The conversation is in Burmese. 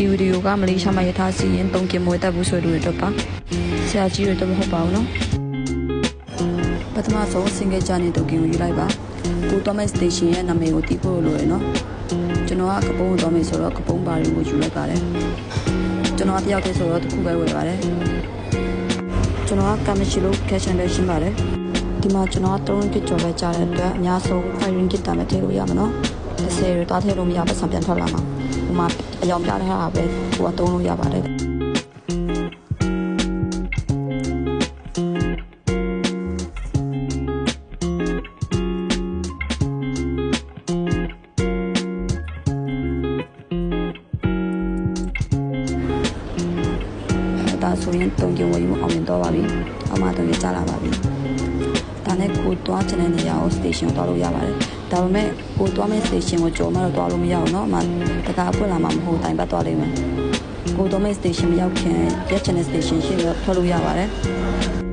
ဒီဗီဒီယိုကမလေးရှားမှာရထားစီရင်တုံးကင်မွေးတက်ဘူးဆိုတဲ့အတွက်ပါဆရာကြီးတွေတော့မဟုတ်ပါဘူးနော်ပထမဆုံး single ကြတဲ့တုံးကင်ကိုယူလိုက်ပါကိုတော့မဲ့ station ရဲ့နာမည်ကိုတီးဖို့လိုရယ်နော်ကျွန်တော်ကကပုံးတော့မယ်ဆိုတော့ကပုံးပါတွေကိုယူလိုက်ပါတယ်ကျွန်တော်တယောက်တည်းဆိုတော့တစ်ခုပဲဝယ်ပါတယ်ကျွန်တော်ကကမရှိလို့ cash and back ရှင်းပါတယ်ဒီမှာကျွန်တော်3 ringgit ကျော်ပဲကြားတဲ့အတွက်အများဆုံး5 ringgit တာမဲ့ထည့်လို့ရမှာနော်30ရတားထည့်လို့မရပတ်စံပြန်ထွက်လာမှာ ဟိုမှာအယောင်ပြထားတာပဲဟိုကသုံးလို့ရပါတယ်ဒါဆိုရင်တုံကြဝင်မှုအောင်မြင်တော့ပါပြီ။အမှတုံကြကြလာပါပြီ။ ဒါနဲ့ကိုသွားချင်တဲ့နေရာကို station ကိုသွားလို့ရပါတယ်။ဒါပေမဲ့ကိုသွားမယ့် station ကိုကြော်မှတော့သွားလို့မရဘူးเนาะ။အမှတကားဖွင့်လာမှမဟုတ်တိုင်ပတ်သွားလိမ့်မယ်။ကိုသွားမယ့် station မရောက်ခင်ရက်ချင်တဲ့ station ရှိတော့ထွက်လို့ရပါတယ်။